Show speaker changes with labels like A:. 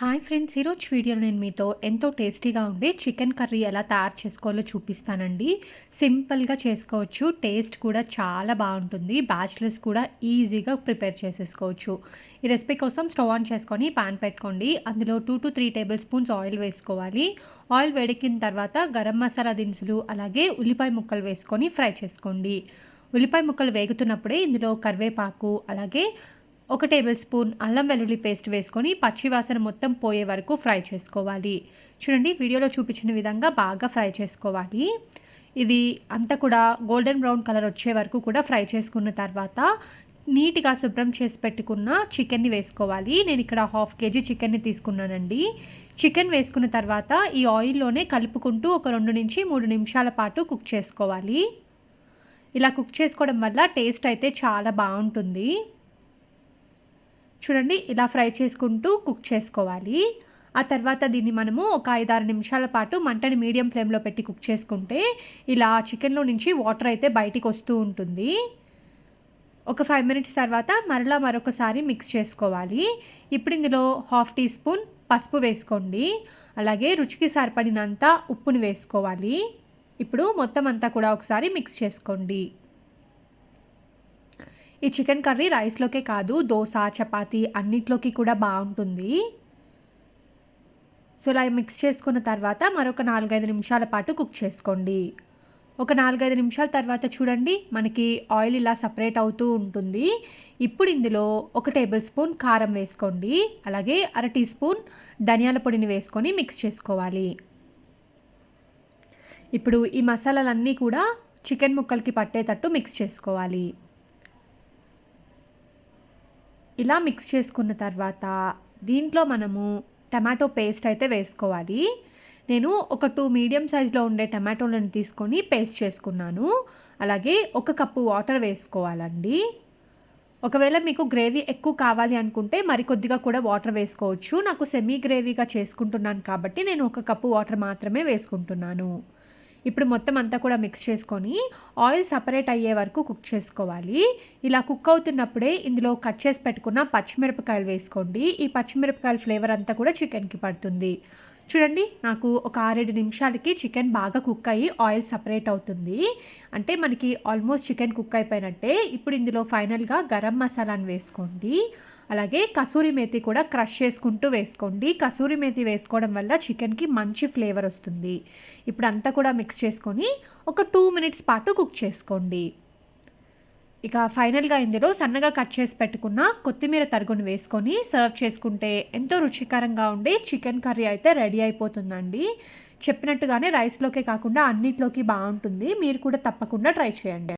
A: Hi friends ఈరోజు వీడియోలో నేను మీతో ఎంతో టేస్టీగా ఉండే చికెన్ కర్రీ ఎలా తయారు చేసుకోవాలో చూపిస్తానండి. సింపుల్గా చేసుకోవచ్చు టేస్ట్ కూడా చాలా బాగుంటుంది బ్యాచిలర్స్ కూడా ఈజీగా ప్రిపేర్ చేసేసుకోవచ్చు. ఈ రెసిపీ కోసం స్టవ్ ఆన్ చేసుకొని పాన్ పెట్టుకోండి. అందులో two to three tablespoons oil వేసుకోవాలి. ఆయిల్ వేడెక్కిన తర్వాత గరం మసాలా దినుసులు అలాగే ఉల్లిపాయ ముక్కలు వేసుకొని ఫ్రై చేసుకోండి. ఉల్లిపాయ ముక్కలు వేగుతున్నప్పుడే ఇందులో కరివేపాకు అలాగే ఒక టేబుల్ స్పూన్ అల్లం వెల్లుల్లి పేస్ట్ వేసుకొని పచ్చివాసన మొత్తం పోయే వరకు ఫ్రై చేసుకోవాలి. చూడండి వీడియోలో చూపించిన విధంగా బాగా ఫ్రై చేసుకోవాలి. ఇది అంతా కూడా గోల్డెన్ బ్రౌన్ కలర్ వచ్చే వరకు కూడా ఫ్రై చేసుకున్న తర్వాత నీట్గా శుభ్రం చేసి పెట్టుకున్న చికెన్ని వేసుకోవాలి. నేను ఇక్కడ హాఫ్ కేజీ చికెన్ని తీసుకున్నానండి. చికెన్ వేసుకున్న తర్వాత ఈ ఆయిల్లోనే కలుపుకుంటూ ఒక రెండు నుంచి మూడు నిమిషాల పాటు కుక్ చేసుకోవాలి. ఇలా కుక్ చేసుకోవడం వల్ల టేస్ట్ అయితే చాలా బాగుంటుంది. చూడండి ఇలా ఫ్రై చేసుకుంటూ కుక్ చేసుకోవాలి. ఆ తర్వాత దీన్ని మనము ఒక ఐదారు నిమిషాల పాటు మంటని మీడియం ఫ్లేమ్లో పెట్టి కుక్ చేసుకుంటే ఇలా చికెన్లో నుంచి వాటర్ అయితే బయటికి వస్తూ ఉంటుంది. ఒక ఫైవ్ మినిట్స్ తర్వాత మరలా మరొకసారి మిక్స్ చేసుకోవాలి. ఇప్పుడు ఇందులో హాఫ్ టీ స్పూన్ పసుపు వేసుకోండి. అలాగే రుచికి సరిపడినంత ఉప్పుని వేసుకోవాలి. ఇప్పుడు మొత్తం అంతా కూడా ఒకసారి మిక్స్ చేసుకోండి. ఈ చికెన్ కర్రీ రైస్లోకే కాదు దోశ చపాతీ అన్నిట్లోకి కూడా బాగుంటుంది. సో ఇలా మిక్స్ చేసుకున్న తర్వాత మరొక నాలుగైదు నిమిషాల పాటు కుక్ చేసుకోండి. ఒక నాలుగైదు నిమిషాల తర్వాత చూడండి మనకి ఆయిల్ ఇలా సపరేట్ అవుతూ ఉంటుంది. ఇప్పుడు ఇందులో ఒక టేబుల్ స్పూన్ కారం వేసుకోండి. అలాగే అర టీ స్పూన్ ధనియాల పొడిని వేసుకొని మిక్స్ చేసుకోవాలి. ఇప్పుడు ఈ మసాలాలన్నీ కూడా చికెన్ ముక్కలకి పట్టేటట్టు మిక్స్ చేసుకోవాలి. ఇలా మిక్స్ చేసుకున్న తర్వాత దీంట్లో మనము టమాటో పేస్ట్ అయితే వేసుకోవాలి. నేను ఒక టూ మీడియం సైజులో ఉండే టమాటోలను తీసుకొని పేస్ట్ చేసుకున్నాను. అలాగే ఒక కప్పు వాటర్ వేసుకోవాలండి. ఒకవేళ మీకు గ్రేవీ ఎక్కువ కావాలి అనుకుంటే మరికొద్దిగా కూడా వాటర్ వేసుకోవచ్చు. నాకు సెమీ గ్రేవీగా చేసుకుంటున్నాను కాబట్టి నేను ఒక కప్పు వాటర్ మాత్రమే వేసుకుంటున్నాను. ఇప్పుడు మొత్తం అంతా కూడా మిక్స్ చేసుకొని ఆయిల్ సపరేట్ అయ్యే వరకు కుక్ చేసుకోవాలి. ఇలా కుక్ అవుతున్నప్పుడే ఇందులో కట్ చేసి పెట్టుకున్న పచ్చిమిరపకాయలు వేసుకోండి. ఈ పచ్చిమిరపకాయల ఫ్లేవర్ అంతా కూడా చికెన్కి పడుతుంది. చూడండి నాకు ఒక ఆరేడు నిమిషాలకి చికెన్ బాగా కుక్ అయ్యి ఆయిల్ సపరేట్ అవుతుంది. అంటే మనకి ఆల్మోస్ట్ చికెన్ కుక్ అయిపోయినట్టే. ఇప్పుడు ఇందులో ఫైనల్గా గరం మసాలాను వేసుకోండి. అలాగే కసూరి మేతి కూడా క్రష్ చేసుకుంటూ వేసుకోండి. కసూరి మేతి వేసుకోవడం వల్ల చికెన్కి మంచి ఫ్లేవర్ వస్తుంది. ఇప్పుడు అంతా కూడా మిక్స్ చేసుకొని ఒక టూ మినిట్స్ పాటు కుక్ చేసుకోండి. ఇక ఫైనల్గా ఇందులో సన్నగా కట్ చేసి పెట్టుకున్న కొత్తిమీర తరుగును వేసుకొని సర్వ్ చేసుకుంటే ఎంతో రుచికరంగా ఉండే చికెన్ కర్రీ అయితే రెడీ అయిపోతుందండి. చెప్పినట్టుగానే రైస్లోకే కాకుండా అన్నిట్లోకి బాగుంటుంది. మీరు కూడా తప్పకుండా ట్రై చేయండి.